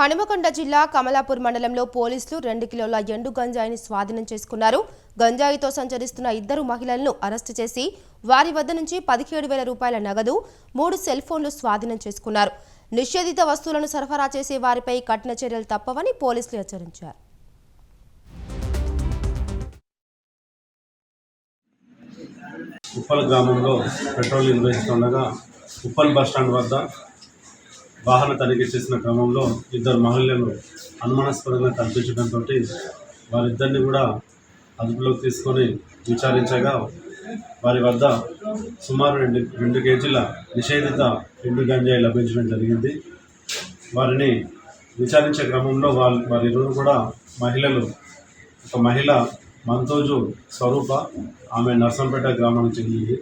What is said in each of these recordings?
హనుమకొండ జిల్లా కమలాపూర్ మండలంలో పోలీసులు రెండు కిలోల ఎండు గంజాయిని స్వాధీనం చేసుకున్నారు. గంజాయితో సంచరిస్తున్న ఇద్దరు మహిళలను అరెస్టు చేసి వారి వద్ద నుంచి పదిహేడు వేల రూపాయల నగదు మూడు సెల్ ఫోన్లు స్వాధీనం చేసుకున్నారు. నిషేధిత వస్తువులను సరఫరా చేసే వారిపై కఠిన చర్యలు తప్పవని పోలీసులు హెచ్చరించారు. ఉప్పల్ గ్రామంలో పెట్రోల్ నిర్వహిస్తుండగా ఉప్పల్ బస్ స్టాండ్ వద్ద వాహన తనిఖీ చేసిన క్రమంలో ఇద్దరు మహిళలు అనుమానాస్పదంగా కనిపించడంతో వారిద్దరిని కూడా అదుపులోకి తీసుకొని విచారించగా వారి వద్ద సుమారు రెండు రెండు కేజీల నిషేధిత ఎండు గంజాయి లభించడం జరిగింది. వారిని విచారించే క్రమంలో వాళ్ళ వారిరువురు కూడా మహిళలు. ఒక మహిళ మంతోజు స్వరూప ఆమె నర్సంపేట గ్రామానికి చెందింది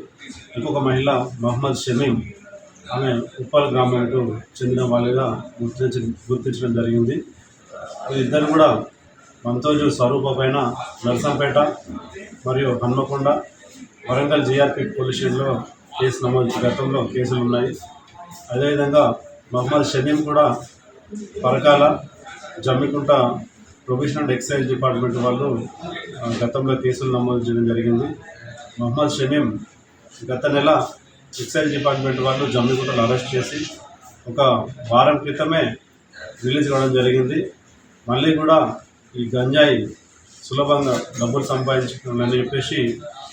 ఇంకొక మహిళ మహమ్మద్ షమీం ఆమె ఉప్పాల గ్రామానికి చెందిన వాళ్ళుగా గుర్తించి గుర్తించడం జరిగింది. ఇద్దరు కూడా మంతోజు స్వరూప పైన నర్సంపేట మరియు హన్మకొండ వరంగల్ జీఆర్పీ పోలీస్ స్టేషన్లో కేసు నమోదు గతంలో కేసులు ఉన్నాయి. అదేవిధంగా మహమ్మద్ షమీం కూడా Parakala Jammikunta professional excise department వాళ్ళు గతంలో కేసులు నమోదు చేయడం జరిగింది. మహమ్మద్ షమీం గత నెల ఎక్సైజ్ డిపార్ట్మెంట్ వాళ్ళు జమ్మిగుంటలు అరెస్ట్ చేసి ఒక వారం క్రితమే రిలీజ్ కావడం జరిగింది. మళ్ళీ కూడా ఈ గంజాయి సులభంగా డబ్బులు సంపాదించుకున్నానని చెప్పేసి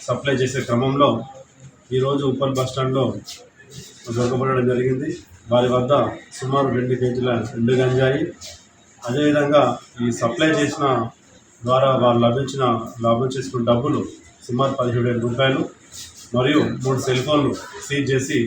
సప్లై చేసే క్రమంలో ఈరోజు ఉప్పల్ బస్ స్టాండ్లో దొరకబడడం జరిగింది. వారి వద్ద సుమారు రెండు కేజీల రెండు గంజాయి. అదేవిధంగా ఈ సప్లై చేసిన ద్వారా వారు లభించిన లాభం చేసుకున్న డబ్బులు సుమారు పదిహేడు వేల రూపాయలు. మరియు మూడు సెల్ ఫోన్లు సీజ్ చేసి